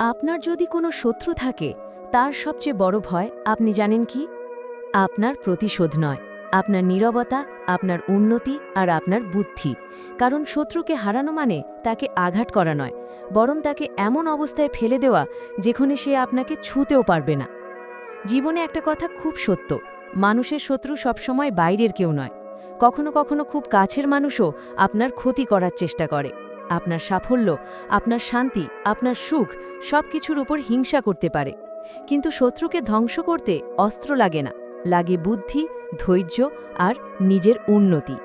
আপনার যদি কোনো শত্রু থাকে, তার সবচেয়ে বড় ভয়, আপনি জানেন কি? আপনার প্রতিশোধ নয়। আপনার নীরবতা, আপনার উন্নতি আর আপনার বুদ্ধি। কারণ শত্রুকে হারানো মানে তাকে আঘাত করা নয়, বরং তাকে এমন অবস্থায় ফেলে দেওয়া যেখানে সে আপনাকে ছুঁতেও পারবে না। জীবনে একটা কথা খুব সত্য, মানুষের শত্রু সবসময় বাইরের কেউ নয়। কখনো কখনো খুব কাছের মানুষও আপনার ক্ষতি করার চেষ্টা করে। আপনার সাফল্য, আপনার শান্তি, আপনার সুখ সব কিছুর উপর হিংসা করতে পারে। কিন্তু শত্রুকে ধ্বংস করতে অস্ত্র লাগে না। লাগে বুদ্ধি, ধৈর্য আর নিজের উন্নতি।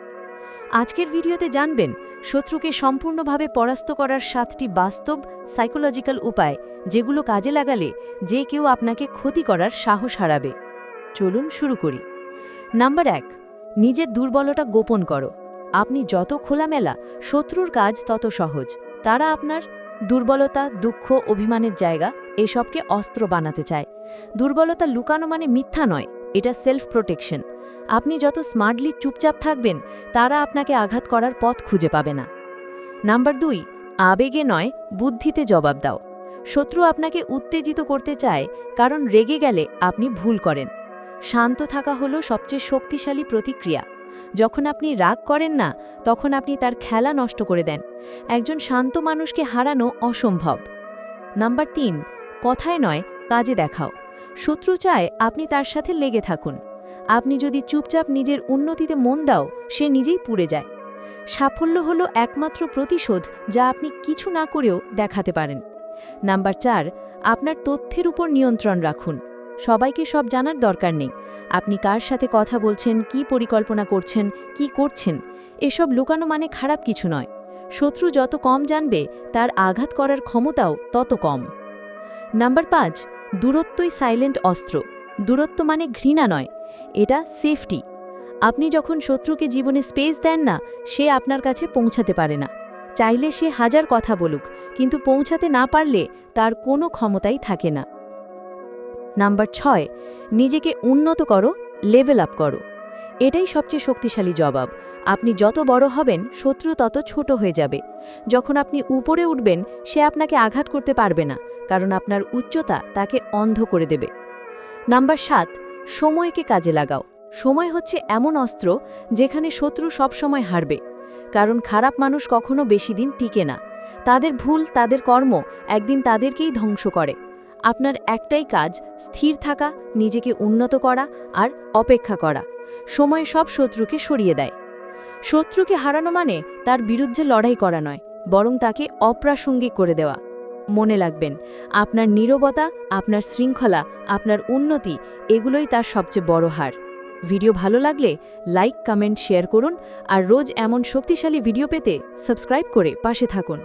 আজকের ভিডিওতে জানবেন, শত্রুকে সম্পূর্ণভাবে পরাস্ত করার সাতটি বাস্তব সাইকোলজিক্যাল উপায় যেগুলো কাজে লাগালে যে কেউ আপনাকে ক্ষতি করার সাহস হারাবে। চলুন শুরু করি। নাম্বার এক, নিজের দুর্বলতা গোপন করো। আপনি যত খোলামেলা, শত্রুর কাজ তত সহজ। তারা আপনার দুর্বলতা, দুঃখ, অভিমানের জায়গা, এসবকে অস্ত্র বানাতে চায়। দুর্বলতা লুকানো মানে মিথ্যা নয়, এটা সেলফ প্রোটেকশন আপনি যত স্মার্টলি চুপচাপ থাকবেন, তারা আপনাকে আঘাত করার পথ খুঁজে পাবে না। নাম্বার দুই, আবেগে নয়, বুদ্ধিতে জবাব দাও। শত্রু আপনাকে উত্তেজিত করতে চায়, কারণ রেগে গেলে আপনি ভুল করেন। শান্ত থাকা হলো সবচেয়ে শক্তিশালী প্রতিক্রিয়া। যখন আপনি রাগ করেন না, তখন আপনি তার খেলা নষ্ট করে দেন। একজন শান্ত মানুষকে হারানো অসম্ভব। নাম্বার তিন, কথায় নয়, কাজে দেখাও। শত্রু চায় আপনি তার সাথে লেগে থাকুন। আপনি যদি চুপচাপ নিজের উন্নতিতে মন দাও, সে নিজেই পুড়ে যায়। সাফল্য হল একমাত্র প্রতিশোধ যা আপনি কিছু না করেও দেখাতে পারেন। নাম্বার চার, আপনার তথ্যের উপর নিয়ন্ত্রণ রাখুন। সবাইকে সব জানার দরকার নেই। আপনি কার সাথে কথা বলছেন, কি পরিকল্পনা করছেন, কি করছেন, এসব লুকানো মানে খারাপ কিছু নয়। শত্রু যত কম জানবে, তার আঘাত করার ক্ষমতাও তত কম। নাম্বার পাঁচ, দূরত্বই সাইলেন্ট অস্ত্র। দূরত্ব মানে ঘৃণা নয়, এটা সেফটি। আপনি যখন শত্রুকে জীবনে স্পেস দেন না, সে আপনার কাছে পৌঁছাতে পারে না। চাইলে সে হাজার কথা বলুক, কিন্তু পৌঁছাতে না পারলে তার কোনো ক্ষমতাই থাকে না। নাম্বার ছয়, নিজেকে উন্নত করো লেভেল আপ করো। এটাই সবচেয়ে শক্তিশালী জবাব। আপনি যত বড় হবেন, শত্রু তত ছোট হয়ে যাবে। যখন আপনি উপরে উঠবেন, সে আপনাকে আঘাত করতে পারবে না, কারণ আপনার উচ্চতা তাকে অন্ধ করে দেবে। নাম্বার সাত, সময়কে কাজে লাগাও। সময় হচ্ছে এমন অস্ত্র যেখানে শত্রু সবসময় হারবে। কারণ খারাপ মানুষ কখনো বেশি দিন টিকে না। তাদের ভুল, তাদের কর্ম একদিন তাদেরকেই ধ্বংস করে। আপনার একটাই কাজ, স্থির থাকা, নিজেকে উন্নত করা আর অপেক্ষা করা। সময় সব শত্রুকে সরিয়ে দেয়। শত্রুকে হারানো মানে তার বিরুদ্ধে লড়াই করা নয়, বরং তাকে অপ্রাসঙ্গিক করে দেওয়া। মনে লাগবেন আপনার নীরবতা, আপনার শৃঙ্খলা, আপনার উন্নতি, এগুলোই তার সবচেয়ে বড় হার। ভিডিও ভালো লাগলে লাইক, কমেন্ট, শেয়ার করুন আর রোজ এমন শক্তিশালী ভিডিও পেতে সাবস্ক্রাইব করে পাশে থাকুন।